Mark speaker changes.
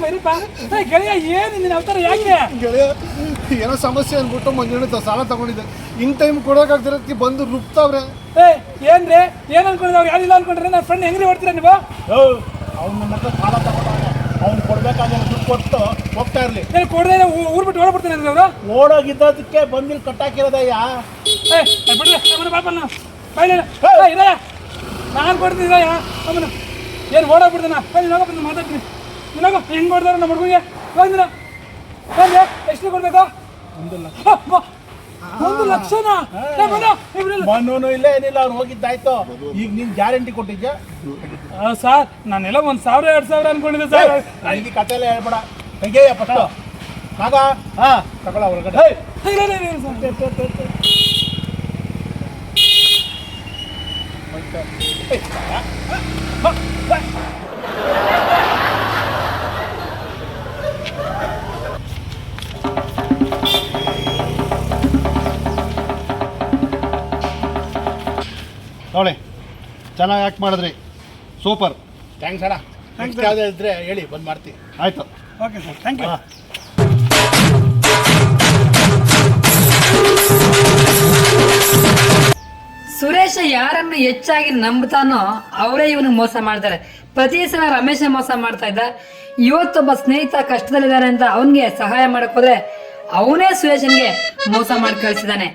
Speaker 1: ಬರೀಪ್ಪ ಏ ಗೆಳೆಯ ಏನು ನಿನ್ನ ಅವತಾರ ಯಾಕೆ
Speaker 2: ಗೆಳೆಯ ಏನೋ ಸಮಸ್ಯೆ ಅಂದ್ಬಿಟ್ಟು ಮಂಜುಣ್ಣ ತ- ಸಾಲ ತಗೊಂಡಿದ್ದೆ ಇನ್ ಟೈಮ್ ಕೊಡೋಕಾಗ್ದಿರೋದಕ್ಕೆ ಬಂದು ರುಪ್ತಾವ್ರೆ
Speaker 1: ಏ ಏನ್ರಿ ಏನ್ ಅನ್ಕೊಂಡಿದ್ರೆ ಅವ್ರು ಯಾರಿಲ್ಲ ಅನ್ಕೊಂಡ್ರೆ ನನ್ನ ಫ್ರೆಂಡ್ ಹೆಂಗ್ರಿ ಹೊಡ್ತೀರಾ ನೀವು
Speaker 3: ಅವ್ನು ನನ್ನ ಹತ್ರ ಸಾಲ ತಗೊಂಡವನೆ ಅವ್ನು ಕೊಡ್ಬೇಕಾದ್ರೆ ದುಡ್ಡು ಕೊಟ್ಟು ಹೋಗ್ತಾ ಇರ್ಲಿ
Speaker 1: ಏನು ಕೊಡದೆ ಊರು ಬಿಟ್ಟು ಹೊರಬಿಡ್ತೀನಿ ಅಂದ್ರೆ ಅವರು
Speaker 3: ಓಡೋಗಿದ್ದದಕ್ಕೆ ಬಂದಿಲ್ ಕಟ್ಟಾಕಿರೋದಯ್ಯ
Speaker 1: ಏ ಏ, ಬಿಡ್ರಿ ಅವನ ಬಾಪನ್ನ ಬೈಲಿ ಇರಯ್ಯ ನಾನು ಕೊಡ್ತೀನಿ ಇರಯ್ಯ ಅವನು ಏನು ಓಡೋಗ್ಬಿಡ್ತಾನ ಬೈಲಿ ಹೋಗೋ ಬಂದು ಮಾತಾಡ್ತೀನಿ ನಿನಗ ಹೆಂಗ್ ಕೊಡ್ತಾರೆ ನಮ್ಮ ಹುಡುಗಿಗೆ ಬಂದ್ರ ಬಂದ್ರೆ ಎಷ್ಟು ಕೊಡ್ಬೇಕು?
Speaker 3: ಒಂದು ಲಕ್ಷ
Speaker 1: ಒಂದು ಲಕ್ಷನಾ? ಏ.
Speaker 3: ಮನೂನು ಇಲ್ಲ ಏನಿಲ್ಲ ಅವ್ರು ಹೋಗಿದ್ದಾಯ್ತು. ಈಗ ನೀನ್ ಗ್ಯಾರಂಟಿ ಕೊಟ್ಟಿದ್ಯಾ?
Speaker 1: ಆ, ಸರ್ ನಾನೆಲ್ಲ ಒಂದ್ ಸಾವಿರ ಎರಡ್ ಸಾವಿರ ಅನ್ಕೊಂಡಿದ್ದೆ ಸರ್.
Speaker 3: ನನಗೆ ಕತೆ ಎಲ್ಲ ಹೇಳ್ಬೇಡ. ತೆಗೆಯ ಫಸ್ಟ್ ಮಗ ಹಾ. ತಗೊಳ ಒಳಗಡೆ
Speaker 1: ಇಲ್ಲ, ಇಲ್ಲ, ಇಲ್ಲ, ಸರ್.
Speaker 2: ನೋಡಿ ಚೆನ್ನಾಗಿ ಆ್ಯಕ್ಟ್ ಮಾಡಿದ್ರಿ. ಸೂಪರ್
Speaker 3: ಥ್ಯಾಂಕ್ಸ್ ಅಣ್ಣ. ಥ್ಯಾಂಕ್ಸ್ ಯಾವುದೇ ಇದ್ರೆ ಹೇಳಿ ಬಂದ್ ಮಾಡ್ತೀನಿ.
Speaker 2: ಆಯಿತು.
Speaker 1: Okay sir thank you
Speaker 4: Suresh ಯಾರನ್ನು ಹೆಚ್ಚಾಗಿ ನಂಬ್ತಾನೋ ಅವರೇ ಇವನು ಮೋಸ ಮಾಡ್ತಾರೆ. ಪ್ರತಿ ಸಲ ರಮೇಶ ಮೋಸ ಮಾಡ್ತಾ ಇದ್ದ. ಇವತ್ತೊಬ್ಬ ಸ್ನೇಹಿತ ಕಷ್ಟದಲ್ಲಿದ್ದಾನೆ ಅಂತ ಅವನಿಗೆ ಸಹಾಯ ಮಾಡಕ್ ಹೋದ್ರೆ ಅವನೇ ಸುರೇಶನ್ಗೆ ಮೋಸ ಮಾಡಿ ಕಳಿಸಿದಾನೆ